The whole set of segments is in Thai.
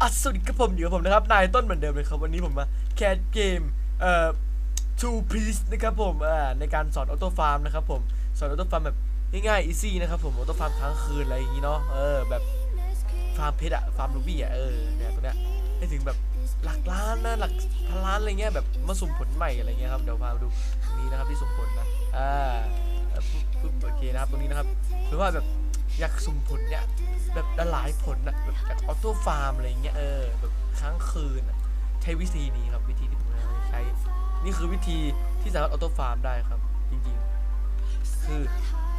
สวัสดีครับผมอยู่กับผมนะครับ นายต้นเหมือนเดิมเลยครับ วันนี้ผมมาแคสเกมเอ่อ two piece นะครับผมอ่าในการสอนออโต้ฟาร์มนะครับผมสอนออโต้ฟาร์มแบบง่ายๆ easy นะครับผมออโต้ฟาร์มค้างคืนอะไรอย่างงี้เนาะเออแบบฟาร์มเพชรอะฟาร์มรูบี้อะเออเนี่ยตัวเนี้ยให้ถึงแบบหลักล้านนะหลักพันล้านอะไรเงี้ยแบบมาสุ่มผลใหม่อะไรเงี้ยครับเดี๋ยวพามาดูตรงนี้นะครับที่สุ่มผลนะอ่าปุ๊บปุ๊บโอเคนะครับตรงนี้นะครับหรือว่าแบบ อยากสุ่มผลเนี่ยแบบหลายผลนะแบบจากออโต้ฟาร์มอะไรเงี้ยเออแบบค้างคืนอะใช้วิธีนี้ครับวิธีที่ผมใช้ นี่คือวิธีที่สามารถออโต้ฟาร์มได้ครับ จริงๆ คือ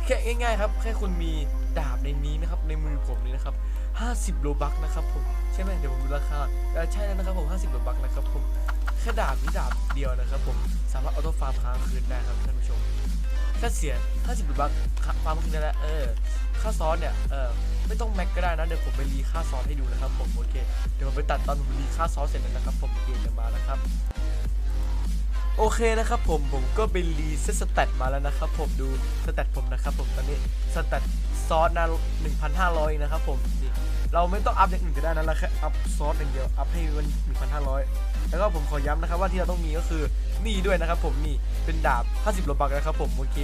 แค่ง่ายๆ ครับ แค่คุณมีดาบในนี้นะครับ ในมือผมนี่นะครับ 50โลบักนะครับผมใช่ไหมเดี๋ยวผมดูราคาใช่แล้วนะครับผม 50โลบักนะครับผมแค่ดาบนี้ดาบเดียวนะครับ ผมสามารถออโต้ฟาร์มค้างคืนได้ครับท่านผู้ชมแค่เสีย 50โลบักฟาร์มคืนได้แล้วเออ ค่าซ้อสเนี่ยเออไม่ต้องแม็กก็ได้นะเดี๋ยวผมไปรีค่าซ้อสให้ดูนะครับผมโอเคเดี๋ยวผมไปตัดตอนผมรีค่าซ้อสเสร็จแล้วนะครับ ผมเกมจะมานะครับโอเคนะครับผมผมก็ไปรีเซตสแตทมาแล้วนะครับผมดูสแตทผมนะครับผมตอนนี้สแตทซอสนะ1,500นะครับผมนี่เราไม่ต้องอัพอย่างอื่นก็ได้นะเราแค่อัพซอสอย่างเดียวอัพให้มัน1,500 แล้วก็ผมขอย้ำนะครับว่าที่เราต้องมีก็คือนี่ด้วยนะครับผมนี่เป็นดาบ 50โลบักนะครับผมโอเค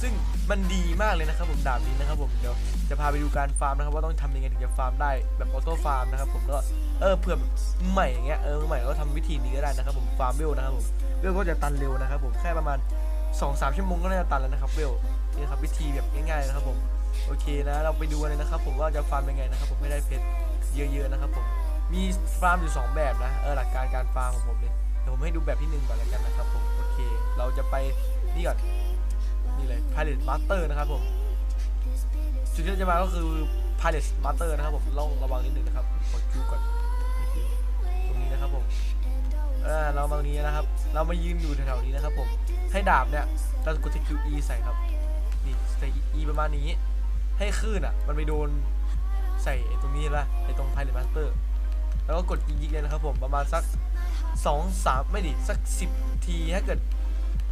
ซึ่งมันดีมากเลยนะครับผมดาบนี้นะครับผมเดี๋ยวจะพาไปดูการฟาร์มนะครับว่าต้องทำยังไงถึงจะฟาร์มได้แบบออโต้ฟาร์มนะครับผมแล้วก็เออเผื่อแบบใหม่อย่างเงี้ยเออใหม่ก็ทำวิธีนี้ก็ได้นะครับผมฟาร์มเวลนะครับผมเวลก็จะตันเร็วนะครับผมแค่ประมาณ2-3ชั่วโมงก็น่าจะตันแล้วนะครับเวลนี่ครับวิธีแบบง่ายๆนะครับผมโอเคนะเราไปดูนเลยนะครับผมว่าจะฟาร์มยังไงนะครับผมไม่ได้เพชรเยอะๆนะครับผม มีฟาร์มอยู่สองแบบนะเออหลักการการฟาร์มของผมเนี่ยเดี๋ยวผมให้ดูแบบที่หนึ่งก่อนแล้วกันนะครับผมโอเค เราจะไปนี่ก่อนนี่เลย Pilot Master นะครับผมจุดที่เราจะมาก็คือ Pilot Master นะครับผมต้องระวังนิดนึงนะครับกดคิวก่อนตรงนี้นะครับผมเออเรามาตรงนี้นะครับ เรามายืนอยู่แถวๆนี้นะครับผมให้ดาบเนี่ยเรากดคิว E ใส่ครับนี่ใส่ E ประมาณนี้ ให้คลื่นอะ มันไปโดนใส่ไอ้ตรงนี้ละไอ้ตรง Pilot Master แล้วก็กดยิงๆเลยนะครับผมประมาณสักสองสามไม่ดิสักสิบทีถ้าเกิด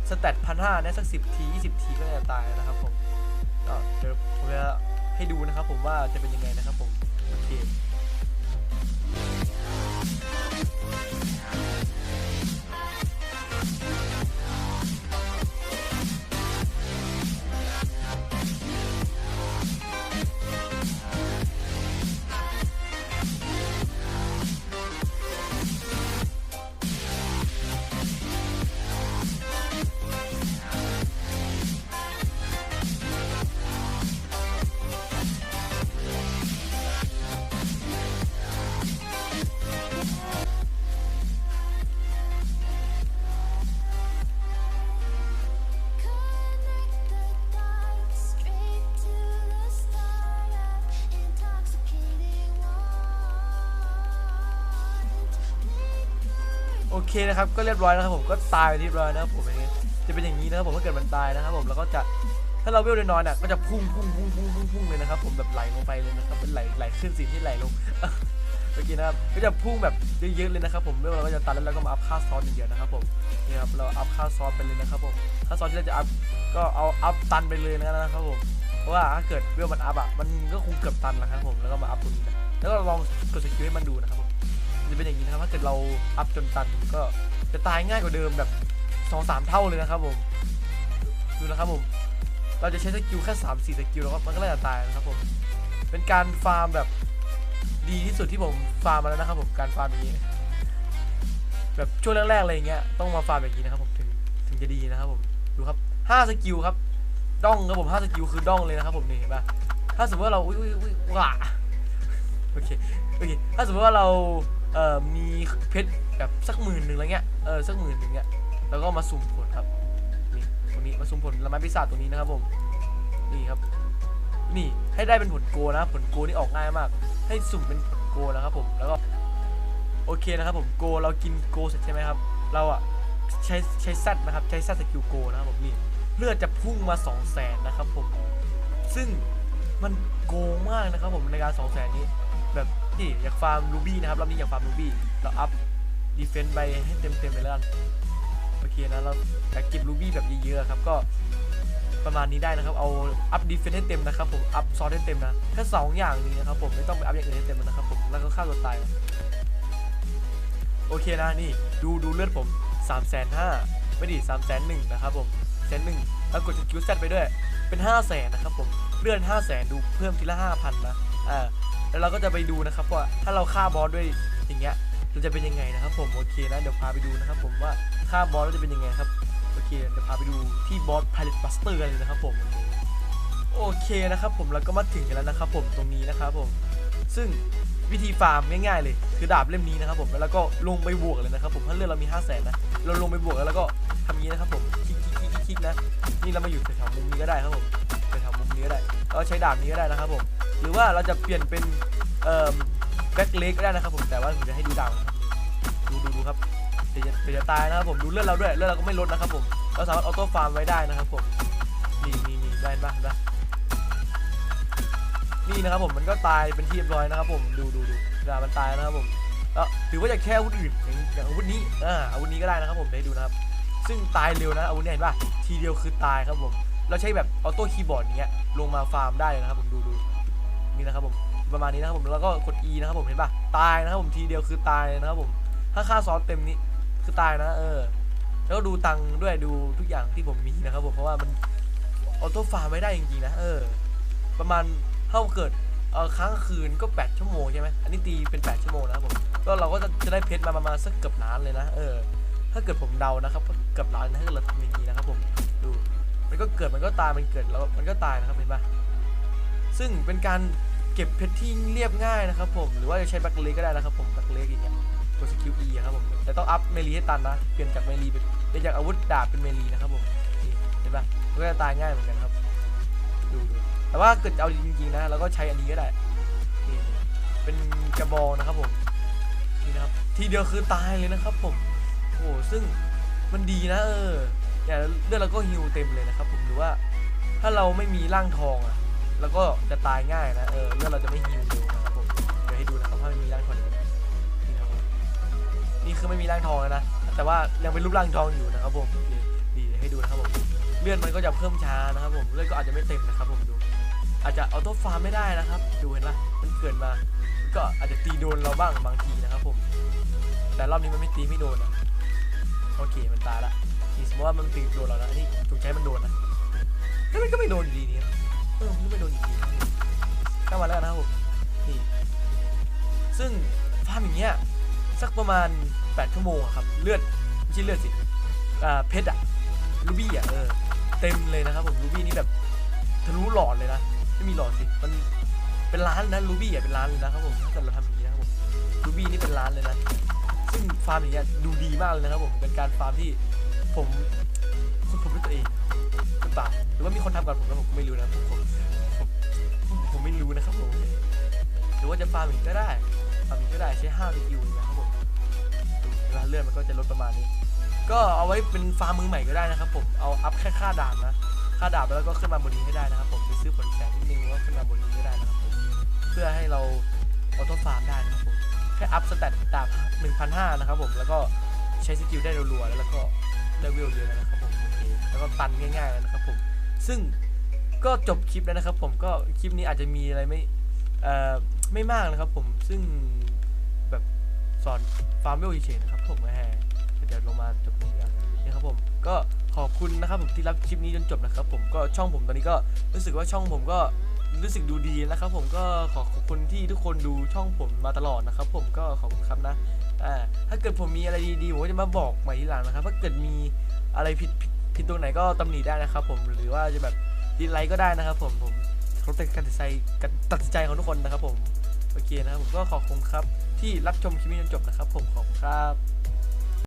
สแตทพันห้าเนี่ยสักสิบทียี่สิบทีก็จะตายนะครับผมก็เดี๋ยวผมจะให้ดูนะครับผมว่าจะเป็นยังไงนะครับผมโอเค เคนะครับก็เรียบร้อยแล้วครับผมก็ตายไปเรียบร้อยนะครับผมจะเป็นอย่างนี้นะครับผมถ้าเกิดมันตายนะครับผมแล้วก็จะถ้าเราเวลน้อยๆน่ะก็จะพุ่งพุ่งพุ่งพุ่งพุ่งพุ่งเลยนะครับผมแบบไหลลงไปเลยนะครับเป็นไหลไหลขึ้นสีที่ไหลลงเมื่อกี้นะครับก็จะพุ่งแบบเยอะๆเลยนะครับผมเวเราก็จะตันแล้วเราก็มาอัพค่าซอสอย่างเดียวนะครับผมนี่ครับเราอัพค่าซอสไปเลยนะครับผมค่าซอสที่เราจะอัพก็เอาอัพตันไปเลยนะครับผมเพราะว่าถ้าเกิดเวลมันอัพอะมันก็คงเกือบตันแล้วครับผมแล้วก็มาอัพตรงนี้นะแล้วก็ลองกดสกิลให้มันดูนะครับผม จะเป็นอย่างนี้นะครับถ้าเกิดเราอัพจนตันก็จะตายง่ายกว่าเดิมแบบสองสามเท่าเลยนะครับผมดูนะครับผมเราจะใช้สกิลแค่สามสี่สกิลแล้วก็มันก็น่าจะตายนะครับผมเป็นการฟาร์มแบบดีที่สุดที่ผมฟาร์มมาแล้วนะครับผมการฟาร์มอย่างนี้ แบบช่วงแรกๆอะไรอย่างเงี้ยต้องมาฟาร์มอย่างนี้นะครับผมถึงถึงจะดีนะครับผมดูครับห้าสกิลครับด้องครับผมห้าสกิลคือด้องเลยนะครับผมนี่เห็นปะถ้าสมมติว่าเราอุ้ยอุ้ยอุ้ยว้าโอเคโอเคถ้าสมมติว่าเรา อ่อมีเพชรแบบสักหมื่นหนึ่งอะไรเงี้ยเออสักหมื่นหนึ่งเงี้ยแล้วก็มาสุ่มผลครับนี่ตรงนี้มาสุ่มผลละไม้ปีศาจตรงนี้นะครับผมนี่ครับ นี่ให้ได้เป็นผลโกนะ ผลโกนี่ออกง่ายมาก ให้สุ่มเป็นผลโกนะครับผมแล้วก็โอเคนะครับผมโกเรากินโกเสร็จใช่ไหมครับ เราอะใช้ใช้ซัดนะครับใช้ซัดสกิลโกนะครับผมนี่เลือดจะพุ่งมา2 0 0แสนนะครับผมซึ่งมันโกงมากนะครับผมในการ2 0 0แสนนี้ แบบนี่อยากฟาร์มรูบี้นะครับรอบนี้อยากฟาร์มรูบี้เราอัพดีเฟนต์ไปให้เต็มเต็มๆไปแล้วกันโอเคนะเราอยากเก็บรูบี้แบบเยอะๆครับก็ประมาณนี้ได้นะครับ เอาอัพดีเฟนต์ให้เต็มนะครับผม อัพซอสให้เต็มนะแค่สองอย่างนี้นะครับผมไม่ต้องไปอัพอย่างอื่นให้เต็มนะครับผม แล้วก็ฆ่าตัวตาย โอเคนะนี่ดูดูเลือดผม3ามแสนห้าไม่ดิสามแสนหนึ่งนะครับผมแสนหนึ่งแล้วกดสกิลเซตไปด้วย เป็น5้าแสนนะครับผม เลื่อน5้าแสนดูเพิ่มทีละห้าพันนะ อ่า แล้วเราก็จะไปดูนะครับว่าถ้าเราฆ่าบอสด้วยอย่างเงี้ยเราจะเป็นยังไงนะครับ ผมโอเคนะเดี๋ยวพาไปดูนะครับ ผมว่าฆ่าบอสแล้วจะเป็นยังไงครับโอเคเดี๋ยวพาไปดูที่บอส Pilot Buster กันเลยนะครับผมโอเคนะครับ ผมเราก็มาถึงกันแล้วนะครับ ผมตรงนี้นะครับผม ซึ่งวิธีฟาร์มง่ายๆเลย คือดาบเล่มนี้นะครับผมแล้วเราก็ลงไปบวกเลยนะครับ ผมถ้าเลือดเรามี 5 0 0แสนนะเราลงไปบวกแล้วเราก็ทำอย่างนี้นะครับ ผมคลิกคลิกคลิกคลิกคลิกนะนี่เรามาอยู่แถวๆมุมนี้ก็ได้ครับผมแถวๆมุมนี้ก็ได้เราใช้ดาบนี้ก็ได้นะครับผม หรือว่าเราจะเปลี่ยนเป็นเอ่อแบ็คเล็กก็ได้นะครับผมแต่ว่าผมจะให้ดูดาบนะครับดูดูดูครับเดี๋ยวจะเดี๋ยวจะตายนะครับผมดูเลือดเราด้วยเลือดเราก็ไม่ลดนะครับผมเราสามารถออโต้ฟาร์มไว้ได้นะครับผมนี่นี่นี่ได้ปะเห็นปะนี่นะครับผมมันก็ตายเป็นที่เรียบร้อยนะครับผมดูดูดูเวลามันตายนะครับผมแล้วถือว่าจะแค่อาวุธอื่นอย่างอย่างอาวุธนี้อ่าอาวุธนี้ก็ได้นะครับผมได้ดูนะครับ ซึ่งตายเร็วนะอาวุธเนี่ยเห็นป่ะทีเดียวคือตายครับผมเราใช้แบบออโต้คีย์บอร์ดเงี้ยลงมาฟาร์มได้เลยนะครับผมดูดู นี่นะครับผมประมาณนี้นะครับผมแล้วก็กด E นะครับผมเห็นปะตายนะครับผมทีเดียวคือตายนะครับผมถ้าค่าซอสเต็มนี้คือตายนะเออแล้วก็ดูตังด้วยดูทุกอย่างที่ผมมีนะครับผมเพราะว่ามันออโต้ฟาร์มไม่ได้จริงๆนะเออ ประมาณเท่าเกิดเออค้างคืนก็ 8 ชั่วโมงใช่ไหมอันนี้ตีเป็น 8 ชั่วโมงนะครับผมก็เราก็จะจะได้เพชรมาประมาณสักเกือบล้านเลยนะเออ ถ้าเกิดผมเดานะครับก็เกือบล้านนะถ้าเกิดเราทำอย่างนี้นะครับผมดูมันก็เกิดมันก็ตายมันเกิดแล้วมันก็ตายนะครับเห็นปะ ซึ่งเป็นการเก็บเพชรที่เรียบง่ายนะครับผม หรือว่าจะใช้บ็คเล็กก็ได้นะครับผมบ็คเล็กอย่างเงี้ยกดสกิล E อะครับผม แต่ต้องอัพเมลีให้ตันนะ เปลี่ยนจากเมลีเป็นเปลี่ยนจากอาวุธดาบเป็นเมลีนะครับผมนี่เห็นปะมันก็จะตายง่ายเหมือนกันครับ ดูดูแต่ว่าเกิดเอาจริงๆนะ เราก็ใช้อันนี้ก็ได้นี่เป็นกระบองนะครับผมนี่นะครับ ทีเดียวคือตายเลยนะครับผมโอ้โหซึ่งมันดีนะเออเนี่ยเลือดเราก็ฮิวเต็มเลยนะครับผม หรือว่าถ้าเราไม่มีร่างทองอะ เราก็จะตายง่ายนะ เออเลือดเราจะไม่ฮิวเร็วนะครับผม เดี๋ยวให้ดูนะครับถ้าไม่มีร่างทองนี่นะครับผมนี่คือไม่มีร่างทองแล้วนะ แต่ว่ายังเป็นรูปร่างทองอยู่นะครับผมนี่ดีเดี๋ยวให้ดูนะครับผม เลื่อนมันก็จะเพิ่มช้านะครับผม เลื่อนก็อาจจะไม่เต็มนะครับผมดู อาจจะออโต้ฟาร์มไม่ได้นะครับ ดูเห็นปะมันเกิดมา ก็อาจจะตีโดนเราบ้างบางทีนะครับผม แต่รอบนี้มันไม่ตีไม่โดนอะโอเคมันตายละนี่สมมติว่ามันตีโดนเรานะนี่ถูกใช้มันโดนนะแล้วมันก็ไม่โดนอยู่ดีนี่ เออมันก็ไม่โดนอยู่ดีกลับมาแล้วกันนะครับผมนี่ซึ่งฟาร์มอย่างเงี้ยสักประมาณ 8 ชั่วโมงอะครับ เลือดไม่ใช่เลือดสิอ่าเพชรอะลูบี้อะเออเต็มเลยนะครับผมรูบี้นี่แบบทะลุหลอดเลยนะไม่มีหลอดสิมันเป็นล้านนะรูบี้อะเป็นล้านเลยนะครับผมถ้าเกิดเราทำอย่างนี้นะครับผมรูบี้นี่เป็นล้านเลยนะซึ่งฟาร์มอย่างเงี้ยดูดีมากเลยนะครับผมเป็นการฟาร์มที่ผมคนผมด้วยตัวเอง ปล่าหรือว่ามีคนทำก่อนผมแล้วผมก็ไม่รู้นะผมผมผมผมไม่รู้นะครับผมหรือว่าจะฟาร์มอย่างนี้ก็ได้ฟาร์มอย่างนี้ก็ได้ใช้ห้าวิวนะครับผมเวลาเลื่อนมันก็จะลดประมาณนี้ ก็เอาไว้เป็นฟาร์มมือใหม่ก็ได้นะครับผมเอาอัพแค่ค่าดาบนะค่าดาบแล้วก็ขึ้นมาบนนี้ให้ได้นะครับผมไปซื้อผลแสงนิดนึงแล้วขึ้นมาบนนี้ก็ได้นะครับผมเพื่อให้เราออโต้ฟาร์มได้นะครับผมแค่อัพสเตตดาบ1,500นะครับผมแล้วก็ใช้สกิลได้รัวๆแล้วก็ได้วิวเยอะนะครับผมโอเคแล้วก็ตันง่ายๆแล้วนะครับ ซึ่งก็จบคลิปแล้วนะครับ ผมก็คลิปนี้อาจจะมีอะไรไม่เอ่อไม่มากนะครับ ผมซึ่งแบบสอนฟาร์มเวลเฉยๆนะครับ ผมแหมเดี๋ยวลงมาจบนี้นนี่ครับผมก็ขอบคุณนะครับผมที่รับคลิปนี้จนจบนะครับ ผมก็ช่องผมตอนนี้ก็รู้สึกว่าช่องผมก็รู้สึกดูดีนะครับผมก็ขอขอบคุณที่ทุกคนดูช่องผมมาตลอดนะครับ ผมก็ขอบคุณครับนะอ่าถ้าเกิดผมมีอะไรดีๆผมก็จะมาบอกใหม่ทีหลังนะครับ ถ้าเกิดมีอะไรผิดผิด ผิดตรงไหนก็ตำหนิได้นะครับ ผมหรือว่าจะแบบดีไลค์ก็ได้นะครับ ผมผมเขาแต่การตัดใจตัดสินใจของทุกคนนะครับ ผมโอเคนะครับผมก็ขอบคุณครับที่รับชมคลิปนี้จนจบนะครับ ผมขอบคุณครับ